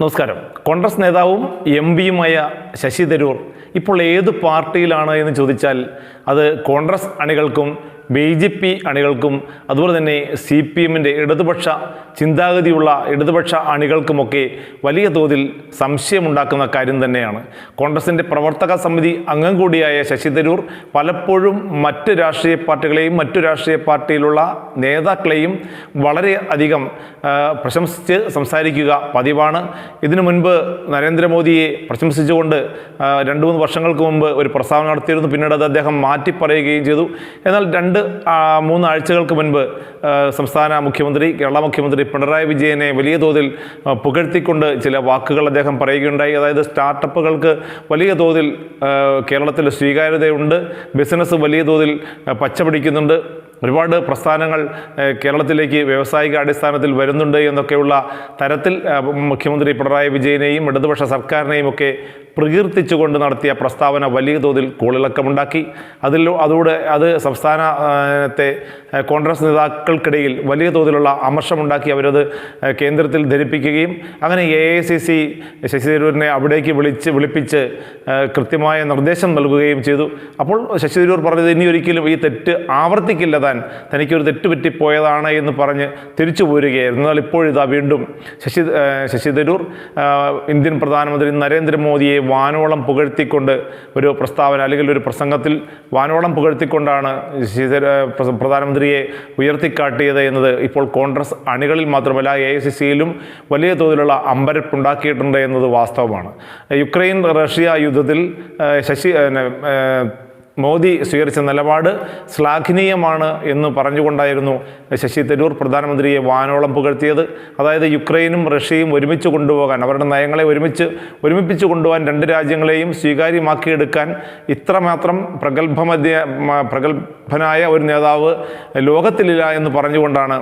നമസ്കാരം. കോൺഗ്രസ് നേതാവും എം പിയുമായ ശശി തരൂർ ഇപ്പോൾ ഏത് പാർട്ടിയിലാണ് എന്ന് ചോദിച്ചാൽ അത് കോൺഗ്രസ് അണികൾക്കും ബി ജെ പി അണികൾക്കും അതുപോലെ തന്നെ സി പി എമ്മിന്റെ ഇടതുപക്ഷ ചിന്താഗതിയുള്ള ഇടതുപക്ഷ അണികൾക്കുമൊക്കെ വലിയ തോതിൽ സംശയമുണ്ടാക്കുന്ന കാര്യം തന്നെയാണ്. കോൺഗ്രസിന്റെ പ്രവർത്തക സമിതി അംഗം കൂടിയായ ശശി തരൂർ പലപ്പോഴും മറ്റ് രാഷ്ട്രീയ പാർട്ടികളെയും മറ്റു രാഷ്ട്രീയ പാർട്ടിയിലുള്ള നേതാക്കളെയും വളരെ അധികം പ്രശംസിച്ച് സംസാരിക്കുക പതിവാണ്. ഇതിനു മുൻപ് നരേന്ദ്രമോദിയെ പ്രശംസിച്ചുകൊണ്ട് രണ്ട് മൂന്ന് വർഷങ്ങൾക്ക് മുമ്പ് ഒരു പ്രസ്താവന നടത്തിയിരുന്നു. പിന്നീട് അത് അദ്ദേഹം മാറ്റി പറയുകയും ചെയ്തു. എന്നാൽ രണ്ട് ആ, മൂന്നാഴ്ചകൾക്ക് മുൻപ് സംസ്ഥാന മുഖ്യമന്ത്രി കേരള മുഖ്യമന്ത്രി പിണറായി വിജയനെ വലിയ തോതിൽ പുകഴ്ത്തിക്കൊണ്ട് ചില വാക്കുകൾ അദ്ദേഹം പറയുകയുണ്ടായി. അതായത് സ്റ്റാർട്ടപ്പുകൾക്ക് വലിയ തോതിൽ കേരളത്തിൽ സ്വീകാര്യതയുണ്ട്. ബിസിനസ് വലിയ തോതിൽ പച്ചപിടിക്കുന്നുണ്ട്. ഒരുപാട് പ്രസ്ഥാനങ്ങൾ കേരളത്തിലേക്ക് വ്യാവസായിക അടിസ്ഥാനത്തിൽ വരുന്നുണ്ട് എന്നൊക്കെയുള്ള തരത്തിൽ മുഖ്യമന്ത്രി പിണറായി വിജയനെയും ഇടതുപക്ഷ സർക്കാരിനെയും ഒക്കെ പ്രകീർത്തിച്ചുകൊണ്ട് നടത്തിയ പ്രസ്താവന വലിയ തോതിൽ കോളിളക്കമുണ്ടാക്കി. അതിൽ അതോടെ അത് സംസ്ഥാനത്തെ കോൺഗ്രസ് നേതാക്കൾക്കിടയിൽ വലിയ തോതിലുള്ള അമർഷമുണ്ടാക്കി അവരത് കേന്ദ്രത്തിൽ ധരിപ്പിക്കുകയും അങ്ങനെ A I C C Shashi തരൂരിനെ അവിടേക്ക് വിളിച്ച് വിളിപ്പിച്ച് കൃത്യമായ നിർദ്ദേശം നൽകുകയും ചെയ്തു. അപ്പോൾ ശശി തരൂർ പറഞ്ഞത് ഇനി ഒരിക്കലും ഈ തെറ്റ് ആവർത്തിക്കില്ല താൻ. തനിക്കൊരു തെറ്റ് പറ്റിപ്പോയതാണ് എന്ന് പറഞ്ഞ് തിരിച്ചു പോരുകയായിരുന്നു. എന്നാൽ ഇപ്പോഴിതാ വീണ്ടും ശശി ശശി തരൂർ ഇന്ത്യൻ പ്രധാനമന്ത്രി നരേന്ദ്രമോദിയെ വാനോളം പുകഴ്ത്തിക്കൊണ്ട് ഒരു പ്രസ്താവന അല്ലെങ്കിൽ ഒരു പ്രസംഗത്തിൽ വാനോളം പുകഴ്ത്തിക്കൊണ്ടാണ് പ്രധാനമന്ത്രിയെ ഉയർത്തിക്കാട്ടിയത് എന്നത് ഇപ്പോൾ കോൺഗ്രസ് അണികളിൽ മാത്രമല്ല എ ഐ സി സിയിലും വലിയ തോതിലുള്ള അമ്പരപ്പുണ്ടാക്കിയിട്ടുണ്ട് എന്നത് വാസ്തവമാണ്. യുക്രൈൻ റഷ്യ യുദ്ധത്തിൽ ശശി മോദി സ്വീകരിച്ച നിലപാട് ശ്ലാഘനീയമാണ് എന്ന് പറഞ്ഞുകൊണ്ടായിരുന്നു ശശി തരൂർ പ്രധാനമന്ത്രിയെ വാനോളം പുകഴ്ത്തിയത്. അതായത് യുക്രൈനും റഷ്യയും ഒരുമിച്ച് കൊണ്ടുപോകാൻ അവരുടെ നയങ്ങളെ ഒരുമിച്ച് ഒരുമിപ്പിച്ച് കൊണ്ടുപോകാൻ രണ്ട് രാജ്യങ്ങളെയും സ്വീകാര്യമാക്കിയെടുക്കാൻ ഇത്രമാത്രം പ്രഗത്ഭമധ്യ പ്രഗത്ഭനായ ഒരു നേതാവ് ലോകത്തിലില്ല എന്ന് പറഞ്ഞുകൊണ്ടാണ്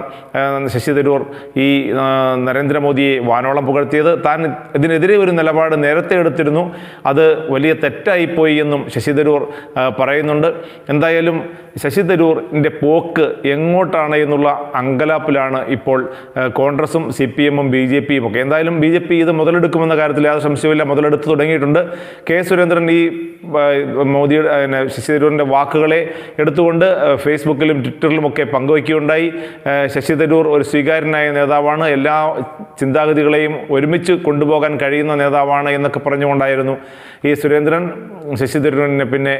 ശശി തരൂർ ഈ നരേന്ദ്രമോദിയെ വാനോളം പുകഴ്ത്തിയത്. താൻ ഇതിനെതിരെ ഒരു നിലപാട് നേരത്തെ എടുത്തിരുന്നു. അത് വലിയ തെറ്റായിപ്പോയി എന്നും ശശി തരൂർ പറയുന്നുണ്ട്. എന്തായാലും ശശി തരൂറിന്റെ പോക്ക് എങ്ങോട്ടാണ് എന്നുള്ള അങ്കലാപ്പിലാണ് ഇപ്പോൾ കോൺഗ്രസും സി പി എമ്മും ബി ജെ പിയും ഒക്കെ. എന്തായാലും ബി ജെ പി ഇത് മുതലെടുക്കുമെന്ന കാര്യത്തിൽ യാതൊരു സംശയമില്ല മുതലെടുത്ത് തുടങ്ങിയിട്ടുണ്ട്. കെ സുരേന്ദ്രൻ ഈ മോദിയുടെ ശശി തരൂരിന്റെ വാക്കുകളെ എടുത്തുകൊണ്ട് ഫേസ്ബുക്കിലും ട്വിറ്ററിലും ഒക്കെ പങ്കുവയ്ക്കുകയുണ്ടായി. ശശി തരൂർ ഒരു സ്വീകാര്യനായ നേതാവാണ്. എല്ലാ ചിന്താഗതികളെയും ഒരുമിച്ച് കൊണ്ടുപോകാൻ കഴിയുന്ന നേതാവാണ് എന്നൊക്കെ പറഞ്ഞുകൊണ്ടായിരുന്നു ഈ സുരേന്ദ്രൻ. ശശി തരൂരിനെ പിന്നെ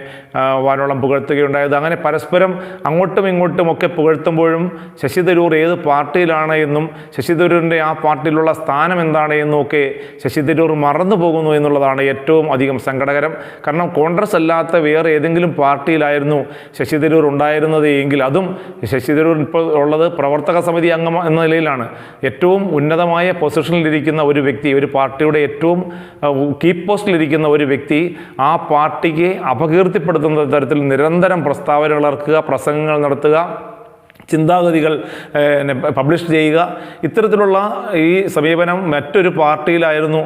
വാനോളം പുകഴ്ത്തുകയുണ്ടായത്. അങ്ങനെ പരസ്പരം അങ്ങോട്ടും ഇങ്ങോട്ടും ഒക്കെ പുകഴ്ത്തുമ്പോഴും ശശി തരൂർ ഏത് പാർട്ടിയിലാണ് എന്നും ശശി തരൂരിന്റെ ആ പാർട്ടിയിലുള്ള സ്ഥാനം എന്താണ് എന്നും ഒക്കെ ശശി തരൂർ മറന്നു പോകുന്നു എന്നുള്ളതാണ് ഏറ്റവും അധികം സങ്കടകരം. കാരണം കോൺഗ്രസ് അല്ലാത്ത വേറെ ഏതെങ്കിലും പാർട്ടിയിലായിരുന്നു ശശി തരൂർ ഉണ്ടായിരുന്നത് എങ്കിൽ അതും ശശി തരൂർ ഇപ്പോൾ ഉള്ളത് പ്രവർത്തക സമിതി അംഗം എന്ന നിലയിലാണ്. ഏറ്റവും ഉന്നതമായ പൊസിഷനിലിരിക്കുന്ന ഒരു വ്യക്തി ഒരു പാർട്ടിയുടെ ഏറ്റവും കീ പോസ്റ്റിലിരിക്കുന്ന ഒരു വ്യക്തി ആ പാർട്ടിക്ക് അപകീർത്തിപ്പെടുത്തുന്ന തരത്തിൽ നിരന്തരം പ്രസ്താവനകൾ ഇറക്കുക പ്രസംഗങ്ങൾ നടത്തുക. ചിന്താഗതികൾ പബ്ലിഷ് ചെയ്യുക. ഇത്തരത്തിലുള്ള ഈ സമീപനം മറ്റൊരു പാർട്ടിയിലായിരുന്നു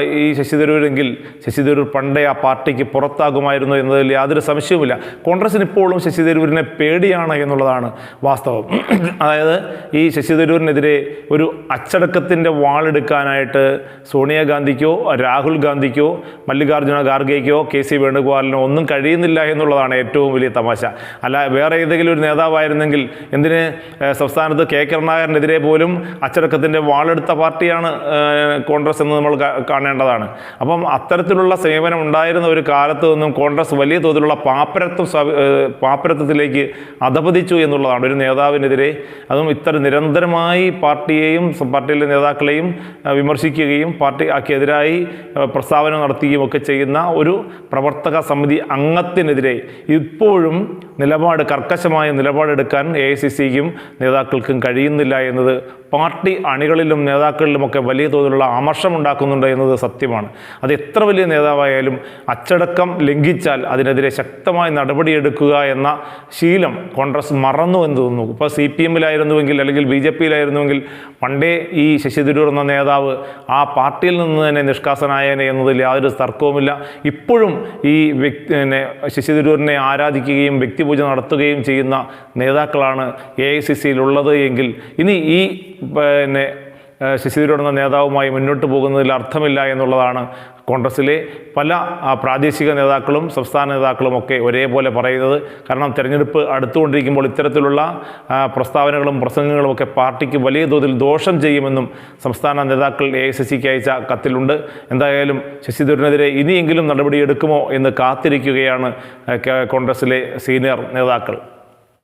ഈ ശശി തരൂരെങ്കിൽ. ശശി തരൂർ പണ്ടേ ആ പാർട്ടിക്ക് പുറത്താകുമായിരുന്നു എന്നതിൽ യാതൊരു സംശയവുമില്ല. കോൺഗ്രസ്സിന് ഇപ്പോഴും ശശി തരൂരിനെ പേടിയാണ് എന്നുള്ളതാണ് വാസ്തവം. അതായത് ഈ ശശി തരൂരിനെതിരെ ഒരു അച്ചടക്കത്തിന്റെ വാളെടുക്കാനായിട്ട് സോണിയാഗാന്ധിക്കോ രാഹുൽ ഗാന്ധിക്കോ മല്ലികാർജുന ഖാർഗെക്കോ കെ സി വേണുഗോപാലിനോ ഒന്നും കഴിയുന്നില്ല എന്നുള്ളതാണ് ഏറ്റവും വലിയ തമാശ. അല്ല വേറെ ഏതെങ്കിലും ഒരു നേതാവായിരുന്നെങ്കിൽ എന്തിന് സംസ്ഥാനത്ത് കെ. കരുണാകരനെതിരെ പോലും അച്ചടക്കത്തിന്റെ വാളെടുത്ത പാർട്ടിയാണ് കോൺഗ്രസ് എന്ന് നമ്മൾ കാണേണ്ടതാണ്. അപ്പം അത്തരത്തിലുള്ള സേവനം ഉണ്ടായിരുന്ന ഒരു കാലത്ത് നിന്നും കോൺഗ്രസ് വലിയ തോതിലുള്ള പാപ്പരത്വം പാപ്പരത്വത്തിലേക്ക് അധപതിച്ചു എന്നുള്ളതാണ് ഒരു നേതാവിനെതിരെ. അതും ഇത്തരം നിരന്തരമായി പാർട്ടിയെയും പാർട്ടിയിലെ നേതാക്കളെയും വിമർശിക്കുകയും പാർട്ടിക്കെതിരായി ഏഹ്, പ്രസ്താവന നടത്തുകയും ഒക്കെ ചെയ്യുന്ന ഒരു പ്രവർത്തക സമിതി അംഗത്തിനെതിരെ ഇപ്പോഴും നിലപാട് കർക്കശമായ നിലപാടെടുക്കാൻ എ ഐ സി സിക്കും നേതാക്കൾക്കും കഴിയുന്നില്ല എന്നത് പാർട്ടി അണികളിലും നേതാക്കളിലുമൊക്കെ വലിയ തോതിലുള്ള അമർഷമുണ്ടാക്കുന്നുണ്ട് എന്നത് സത്യമാണ്. അത് എത്ര വലിയ നേതാവായാലും അച്ചടക്കം ലംഘിച്ചാൽ അതിനെതിരെ ശക്തമായ നടപടിയെടുക്കുക എന്ന ശീലം കോൺഗ്രസ് മറന്നു എന്ന് തോന്നുന്നു. ഇപ്പോൾ സി പി എമ്മിലായിരുന്നുവെങ്കിൽ അല്ലെങ്കിൽ ബി ജെ പിയിലായിരുന്നുവെങ്കിൽ പണ്ടേ ഈ ശശി തരൂർ എന്ന നേതാവ് ആ പാർട്ടിയിൽ നിന്ന് തന്നെ നിഷ്കാസനായേനെ എന്നതിൽ യാതൊരു തർക്കവുമില്ല. ഇപ്പോഴും ഈ വ്യക്തി പിന്നെ ശശി തരൂരിനെ ആരാധിക്കുകയും വ്യക്തിപൂജ നടത്തുകയും ചെയ്യുന്ന നേതാക്കളാണ് എ ഐ സി സിയിലുള്ളത് എങ്കിൽ ഇനി ഈ പിന്നെ ഏഹ്, ശശി തരൂർ എന്ന നേതാവുമായി മുന്നോട്ട് പോകുന്നതിൽ അർത്ഥമില്ല എന്നുള്ളതാണ് കോൺഗ്രസിലെ പല പ്രാദേശിക നേതാക്കളും സംസ്ഥാന നേതാക്കളും ഒക്കെ ഒരേപോലെ പറയുന്നത്. കാരണം തിരഞ്ഞെടുപ്പ് അടുത്തുകൊണ്ടിരിക്കുമ്പോൾ ഇത്തരത്തിലുള്ള പ്രസ്താവനകളും പ്രസംഗങ്ങളും ഒക്കെ പാർട്ടിക്ക് വലിയ തോതിൽ ദോഷം ചെയ്യുമെന്നും സംസ്ഥാന നേതാക്കൾ എ ഐ സി സിക്ക് അയച്ച കത്തിലുണ്ട്. എന്തായാലും ശശി തരൂരിനെതിരെ ഇനിയെങ്കിലും നടപടിയെടുക്കുമോ എന്ന് കാത്തിരിക്കുകയാണ് കോൺഗ്രസ്സിലെ സീനിയർ നേതാക്കൾ.